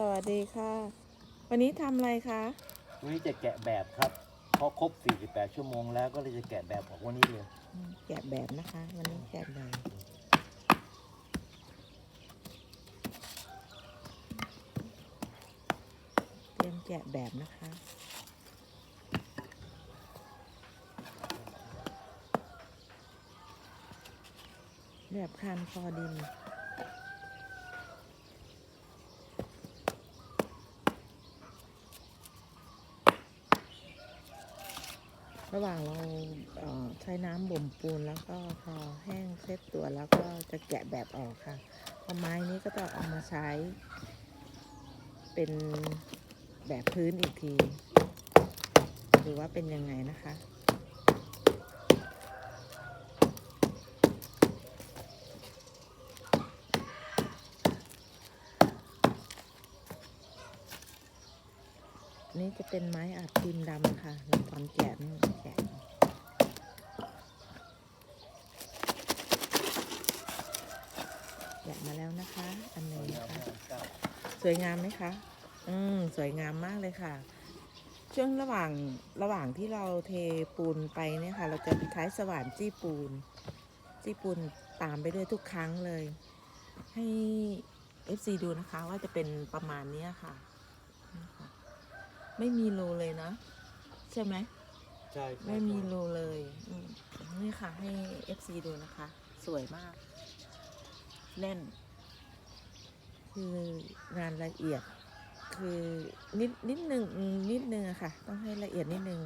สวัสดีค่ะ วันนี้ทำอะไรคะ วันนี้จะแกะแบบครับเพราะครบ 48 ชั่วโมงแล้วก็เลยจะแกะแบบออกวันนี้เลยอืมแกะแบบนะคะ วันนี้แกะแบบเตรียมแกะแบบนะคะแบบคานคอดิน ระหว่างเราเใช้น้ำบ่มปูนแล้วก็พอแห้งเซ็ตตัวแล้วก็จะแกะแบบออกค่ะพอไม้นี้ก็จะเอามาใช้ เป็นแบบพื้นอีกที หรือว่าเป็นยังไงนะคะ นี่จะเป็นไม้อัดพิมพ์ดำค่ะตอนแกะนี่แกะแกะมาแล้วนะคะ อันหนึงนะคะสวยงามไหมคะ อืมสวยงามมากเลยค่ะ ช่วงระหว่างระหว่างที่เราเทปูนไปเนี่ยค่ะ เราจะใช้สว่านจี้ปูน จี้ปูนตามไปด้วยทุกครั้งเลย ให้ FC ดูนะคะว่าจะเป็นประมาณเนี้ยค่ะนี่ค่ะ ไม่มีรูเลยนะ ใช่ไหมใช่ไม่มีรูเลยอืมนี่ค่ะให้ FC ดูนะคะ สวยมาก แน่น คืองานละเอียด คือนิดนิดหนึ่งนิดหนึ่งอะค่ะ ต้องให้ละเอียดนิดหนึ่ง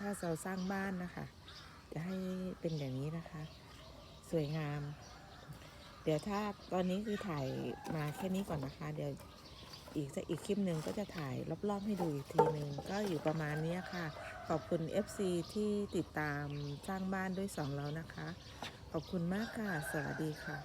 ถ้าเราสร้างบ้านนะคะ จะให้เป็นอย่างนี้นะคะ สวยงาม เดี๋ยวถ้าตอนนี้คือถ่ายมาแค่นี้ก่อนนะคะ เดี๋ยวอีกสักอีกคลิปหนึ่งก็จะถ่ายรอบๆให้ดูอีกทีหนึ่งก็อยู่ประมาณนี้ค่ะ ขอบคุณ FC ที่ติดตามสร้างบ้านด้วยสองแล้วนะคะ ขอบคุณมากค่ะ สวัสดีค่ะ